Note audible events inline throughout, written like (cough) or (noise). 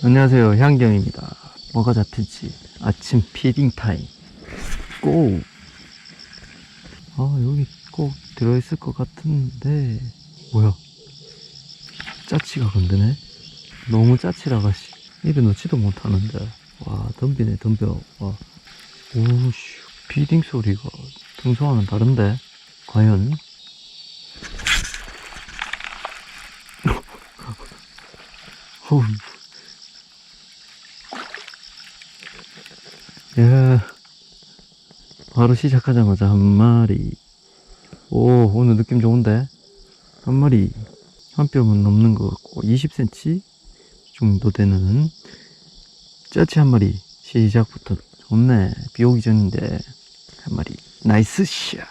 안녕하세요. 향경입니다. 뭐가 잡힐지. 아침 피딩 타임. 고! 아 여기 꼭 들어있을 것 같은데. 뭐야? 짜치가 건드네? 너무 짜치라가 씨. 입에 넣지도 못하는데. 와 덤비네 덤벼. 와. 오씨 피딩 소리가 평소와는 다른데? 과연 (laughs) 야, 바로 시작하자마자 한 마리. 오, 오늘 느낌 좋은데? 한 마리, 한 뼘은 넘는 것 같고, 20cm 정도 되는 짜치 한 마리. 시작부터 좋네. 비 오기 전인데, 한 마리. 나이스 샷.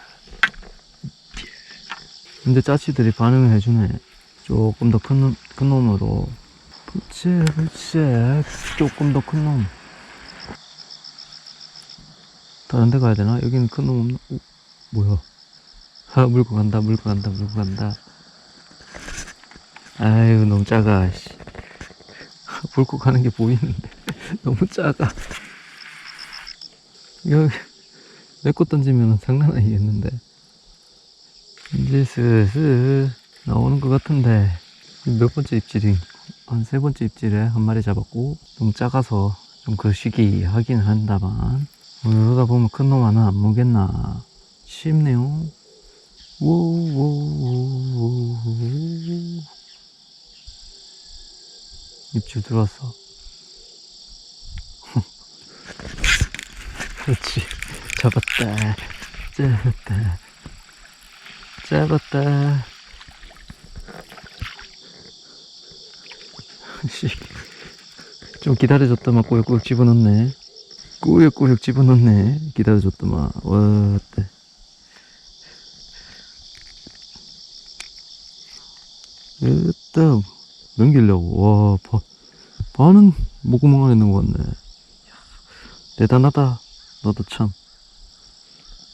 근데 짜치들이 반응을 해주네. 조금 더 큰 놈, 큰 놈으로. 부채, 부채. 조금 더 큰 놈. 다른 데 가야 되나? 여기는 큰놈 없나? 오, 뭐야? 아, 물고 간다, 물고 간다, 물고 간다. 아유, 너무 작아, 씨. (laughs) 물고 가는 게 보이는데. (laughs) 너무 작아. 여기, 내거 던지면 장난 아니겠는데. 이제 슬슬 나오는 것 같은데. 몇 번째 입질이, 한 세 번째 입질에 한 마리 잡았고, 너무 작아서 좀 거시기 하긴 한다만. 어, 이러다 보면 큰 놈 하나 안 무겠나 싶네요. 우우우우우. 입질 들어왔어. (laughs) 그렇지. 잡았다. 잡았다. 잡았다. (laughs) 씨. 좀 기다려줬더만 꼬역꼬역 집어넣네. 꾸역꾸역 집어넣네. 기다려줬더만. 와, 어때. 일단, 넘기려고. 와, 바, 반은 목구멍 안에 있는 것 같네. 대단하다. 너도 참.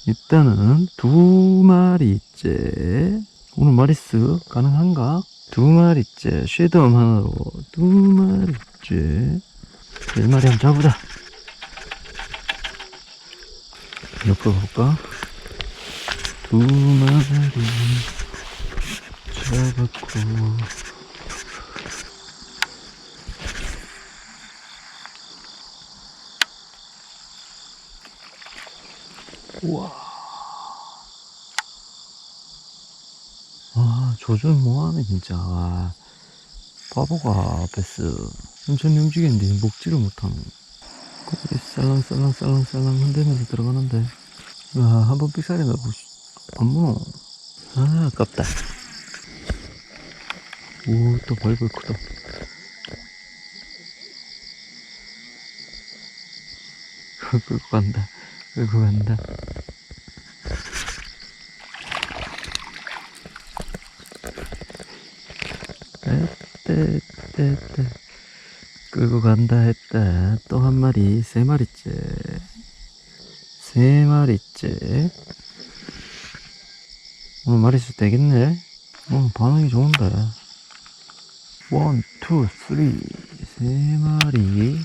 일단은, 두 마리째. 오늘 마리스 가능한가? 두 마리째. 쉐드엄 하나로. 두 마리째. 네 마리 한번 잡으자. 옆으로 볼까? 두 마리 잡았고. 우와. 아 조준 뭐하네 진짜. 와, 바보가 베스 천천히 움직이는데 먹지를 못하는 살랑살랑살랑살랑 흔들면서 들어가는데. 아, 한번 삑사리 나고 안 무너 아 아깝다. 오또 벌벌 크다. (laughs) 끌고 간다. 끌고 간다. 떼떼떼떼 끌고 간다 했다. 또 한 마리, 세 마리째. 세 마리째. 오늘 마리수 되겠네? 어, 반응이 좋은데. 원, 투, 쓰리. 세 마리.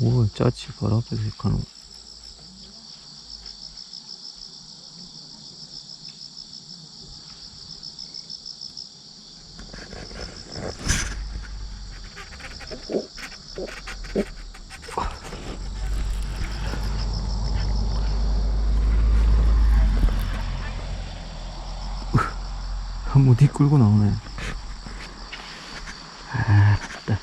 오, 짜치 바로 앞에서 가는 한 번뒤 끌고 나오네. 아따.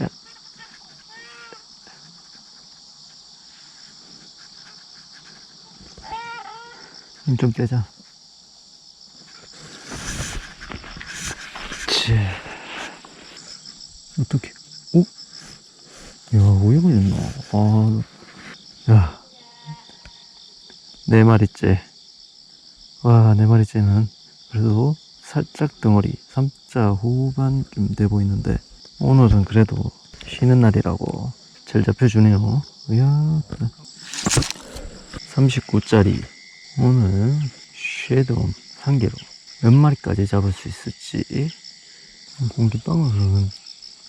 야, 힘 좀 빼자. 치. 어떻게? 오? 야, 오해 걸렸나? 아, 야. 네 마리째. 와, 네 마리째는 그래도 살짝 덩어리 3자 후반쯤 돼 보이는데 오늘은 그래도 쉬는 날이라고 잘 잡혀주네요. 이야, 39짜리 오늘 쉐돔 한 개로 몇 마리까지 잡을 수 있을지. 공기방울은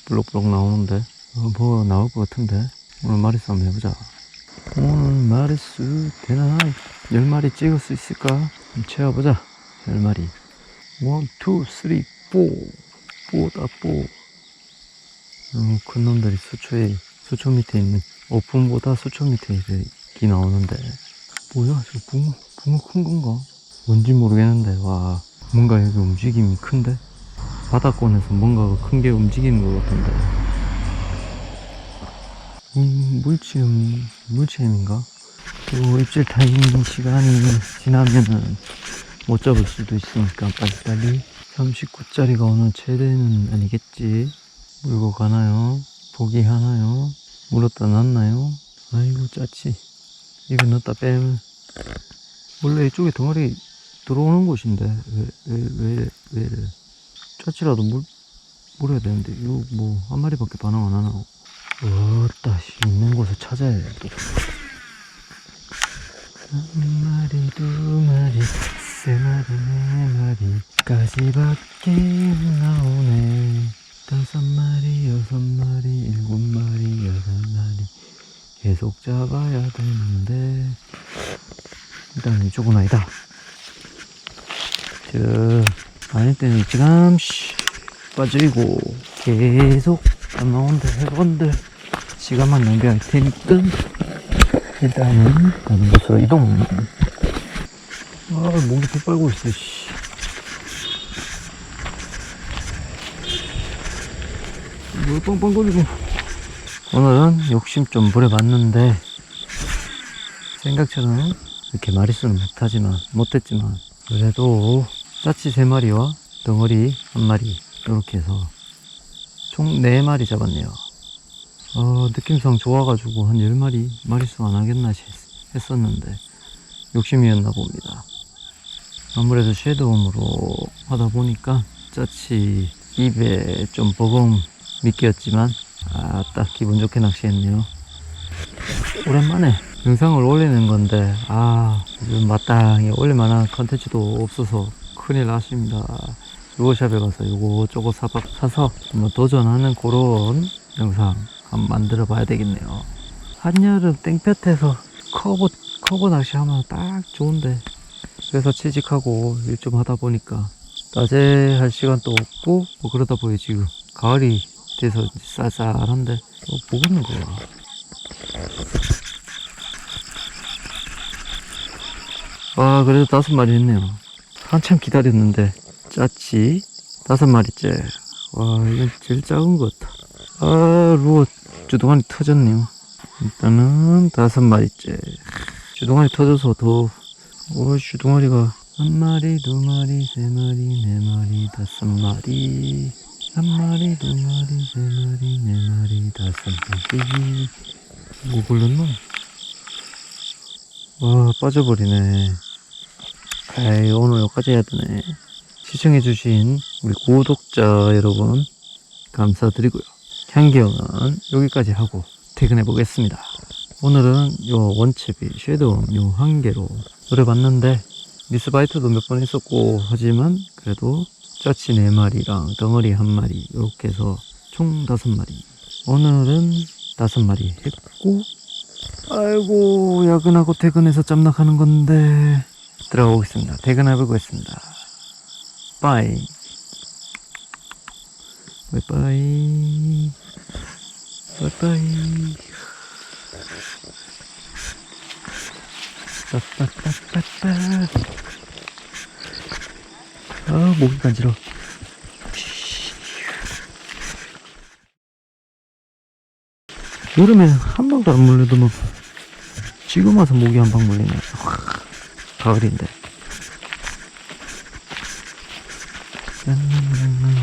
블록블록 나오는데 어, 뭐 나올 것 같은데. 오늘 마리수 한번 해보자. 오늘 마리수 되나 10마리 찍을 수 있을까? 채워보자. 10마리. 1, 2, 3, 4 4다 4 너무 큰 놈들이 수초에 수초 밑에 있는 오픈보다 수초 밑에 이렇게 나오는데. 뭐야 저 붕어 붕어 큰 건가? 뭔지 모르겠는데 와 뭔가 여기 움직임이 큰데? 바닥권에서 뭔가가 큰 게 움직이는 것 같은데. 음, 물체음 물체음인가? 또 입질 타임 시간이 지나면은 못 잡을 수도 있으니까 빨리빨리 39짜리가 오늘 최대는 아니겠지? 물고 가나요? 포기하나요? 물었다 놨나요? 아이고 짜치. 이거 넣었다 빼면 원래 이쪽에 덩어리 들어오는 곳인데 왜왜왜 왜, 짜치라도 물 물어야 되는데 이거 뭐 한 마리밖에 반응 안 하나? 어따 씨 있는 곳을 찾아야 돼. 또. 한 마리 두 마리 세 마리 네 마리까지밖에 안 나오네. 다섯 마리 여섯 마리 일곱 마리 여덟 마리 계속 잡아야 되는데 일단 이쪽은 아니다. 저 아닐 때는 지감시 빠지고 계속 안 나온다 해본들 시간만 낭비할 테니까 일단은 다른 곳으로 이동. 아 목이 푹 빨고 있어 씨. 뭘 빵빵 거리고. 오늘은 욕심 좀 부려봤는데 생각처럼 이렇게 마리수는 못하지만 못했지만 그래도 짜치 세 마리와 덩어리 한 마리 이렇게 해서 총네 마리 잡았네요. 어, 느낌상 좋아가지고 한 10마리 마리수 안 하겠나 했- 했었는데 욕심이었나 봅니다. 아무래도 섀도움으로 하다 보니까 짜치 입에 좀 버거움 미끼였지만 아딱 기분 좋게 낚시했네요. 오랜만에 영상을 올리는 건데 아 요즘 마땅히 올릴만한 컨텐츠도 없어서 큰일 났습니다. 루어샵에 가서 요거 저거 사박 사서 한번 도전하는 그런 영상 한번 만들어 봐야 되겠네요. 한여름 땡볕에서 커버 커버 낚시 하면 딱 좋은데 그래서 취직하고 일 좀 하다 보니까 낮에 할 시간도 없고 뭐 그러다 보니 지금 가을이 돼서 쌀쌀한데 어, 뭐 있는 거야 아 그래도 다섯 마리 했네요 한참 기다렸는데 짜치 다섯 마리째 와 이건 제일 작은 것 같아 아 루어 주둥아리 터졌네요 일단은 다섯 마리째 주둥아리 터져서 더 오, 주둥아리가 한 마리, 두 마리, 세 마리, 네 마리, 다섯 마리. 한 마리, 두 마리, 세 마리, 네 마리, 다섯 마리. 뭐 걸렸노? 와, 빠져버리네. 에이, 오늘 여기까지 해야 되네. 시청해주신 우리 구독자 여러분, 감사드리고요. 향기형은 여기까지 하고 퇴근해 보겠습니다. 오늘은 요 원채비 섀도우 요한 개로 노려봤는데 미스바이트도 몇 번 했었고 하지만 그래도 짜치 네 마리랑 덩어리 한 마리 이렇게 해서 총 다섯 마리 오늘은 다섯 마리 했고 아이고 야근하고 퇴근해서 짬nak하는 건데 들어가 보겠습니다. 퇴근해 보겠습니다. 빠이. 바이바이? 바이바이? 빠빠빠빠빠 아 목이 간지러 여름에 한 방도 안 물려도 뭐 지금 와서 목이 한 방 물리네 가을인데. 음,